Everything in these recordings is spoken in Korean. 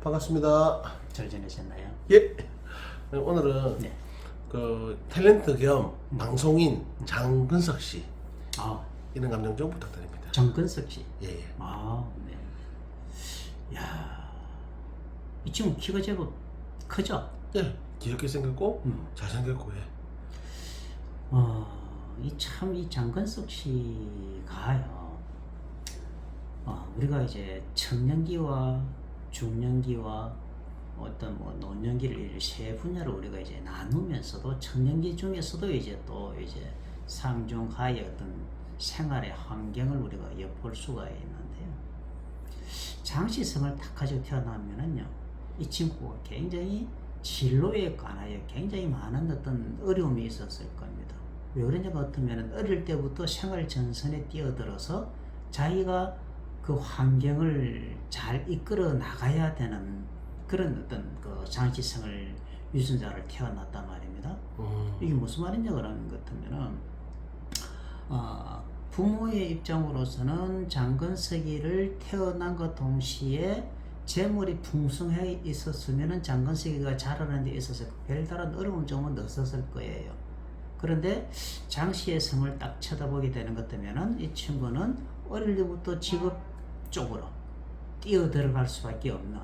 반갑습니다. 잘 지내셨나요? 예. 오늘은 네. 그 탤런트 겸 방송인 장근석 씨 아, 이런 감정 좀 부탁드립니다. 정근석 씨. 예, 예. 아, 네. 야, 이 친구 키가 제법 크죠? 예. 귀엽게 생겼고 음. 잘 생겼고 예. 어, 이참 이 장근석 씨가요. 어, 우리가 이제 청년기와 중년기와 어떤 뭐 노년기를 세 분야로 우리가 이제 나누면서도 청년기 중에서도 이제 또 이제 상중하의 어떤 생활의 환경을 우리가 엿볼 수가 있는데요. 장시성을 딱 가지고 태어나면은요, 이 친구가 굉장히 진로에 관하여 굉장히 많은 어떤 어려움이 있었을 겁니다. 왜 그러냐 같으면 어릴 때부터 생활 전선에 뛰어들어서 자기가 그 환경을 잘 이끌어 나가야 되는 그런 어떤 그 장시성을 유전자를 태어났단 말입니다. 음. 이게 무슨 말이냐 그러는 것 같으면은 어, 부모의 입장으로서는 장건석이를 태어난 것 동시에 재물이 풍성해 있었으면은 장건석이가 자라는 데 있어서 별다른 어려운 점은 없었을 거예요. 그런데 장씨의 성을 딱 쳐다보게 되는 것 같으면은 이 친구는 어릴 때부터 직업 쪽으로 뛰어 들어갈 수밖에 없는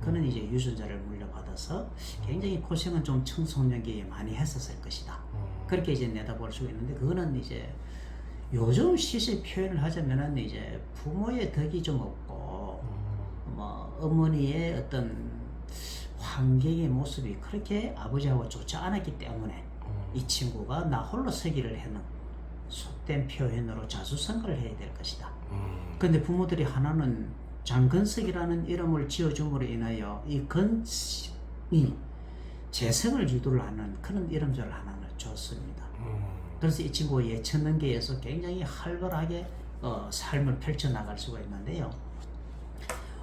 그런 이제 유전자를 물려받아서 굉장히 고생은 좀 청소년기에 많이 했었을 것이다. 음. 그렇게 이제 내다볼 수가 있는데 그거는 이제 요즘 시세 표현을 하자면은 이제 부모의 덕이 좀 없고 음. 뭐 어머니의 어떤 환경의 모습이 그렇게 아버지하고 좋지 않았기 때문에 음. 이 친구가 나 홀로 서기를 해는 속된 표현으로 자수성가를 해야 될 것이다. 음. 근데 부모들이 하나는 장근석이라는 이름을 지어줌으로 인하여 이 건이 재성을 유도를 하는 그런 이름자를 하나를 줬습니다. 음. 그래서 이 친구가 예천능계에서 굉장히 활발하게 어, 삶을 펼쳐나갈 수가 있는데요.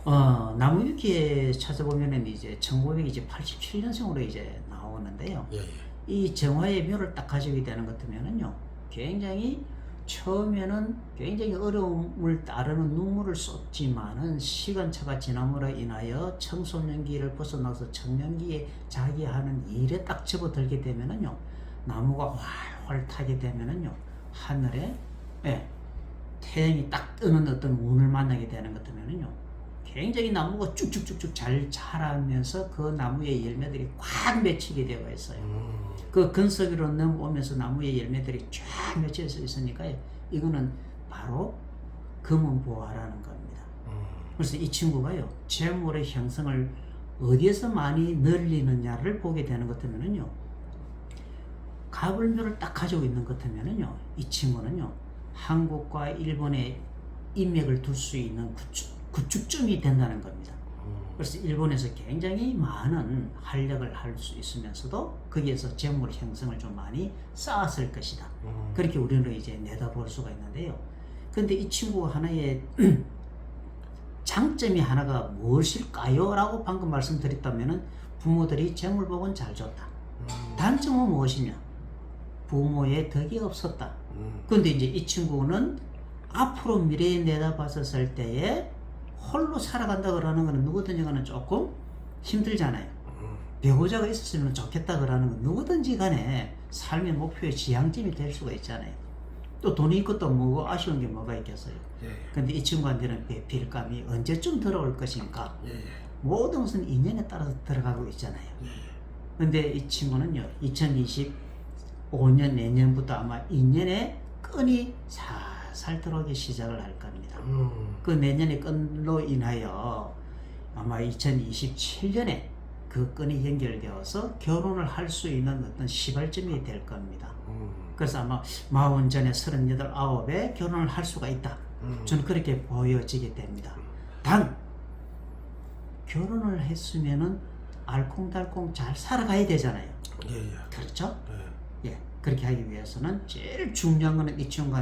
어, 나무위키에 찾아보면은 이제 1987년생으로 이제 나오는데요. 예, 예. 이 정화의 묘를 딱 가지게 되는 것 같으면은요, 굉장히 처음에는 굉장히 어려움을 따르는 눈물을 쏟지만은 시간차가 지남으로 인하여 청소년기를 벗어나서 청년기에 자기 하는 일에 딱 접어들게 되면은요, 나무가 활활 타게 되면은요, 하늘에 예, 태양이 딱 뜨는 어떤 운을 만나게 되는 것 같으면은요, 굉장히 나무가 쭉쭉쭉쭉 잘 자라면서 그 나무의 열매들이 꽉 맺히게 되어 있어요. 음. 그 근석으로 넘어오면서 나무의 열매들이 쫙 맺혀져 있으니까 이거는 바로 금은보화라는 겁니다. 음. 그래서 이 친구가요 재물의 형성을 어디에서 많이 늘리느냐를 보게 되는 것 같으면은요 가불묘를 딱 가지고 있는 것 같으면은요 이 친구는요 한국과 일본의 인맥을 둘 수 있는 구축, 구축점이 된다는 겁니다. 음. 그래서 일본에서 굉장히 많은 활력을 할 수 있으면서도 거기에서 재물 형성을 좀 많이 쌓았을 것이다. 음. 그렇게 우리는 이제 내다볼 수가 있는데요. 근데 이 친구 하나의 장점이 하나가 무엇일까요? 라고 방금 말씀드렸다면은 부모들이 재물 복은 잘 줬다. 음. 단점은 무엇이냐? 부모의 덕이 없었다. 음. 근데 이제 이 친구는 앞으로 미래에 내다봤었을 때에 홀로 살아간다 그러는 거는 누구든지 간에 조금 힘들잖아요. 음. 배우자가 있었으면 좋겠다 그러는 건 누구든지 간에 삶의 목표의 지향점이 될 수가 있잖아요. 또 돈이 있고 또 뭐고 아쉬운 게 뭐가 있겠어요. 예, 근데 이 친구한테는 배필감이 언제쯤 들어올 것인가 예, 예. 모든 것은 인연에 따라서 들어가고 있잖아요. 예, 예. 근데 이 친구는요, 2025년 내년부터 아마 인연의 끈이 살 살 들어오기 시작을 할 겁니다. 음. 그 내년의 끈로 인하여 아마 2027년에 그 끈이 연결되어서 결혼을 할 수 있는 어떤 시발점이 될 겁니다. 음. 그래서 아마 마흔 전에 서른여덟 아홉에 결혼을 할 수가 있다. 음. 저는 그렇게 보여지게 됩니다. 단 결혼을 했으면은 알콩달콩 잘 살아가야 되잖아요. 예, 예. 그렇죠? 예. 예. 그렇게 하기 위해서는 제일 중요한 거는 이 친구가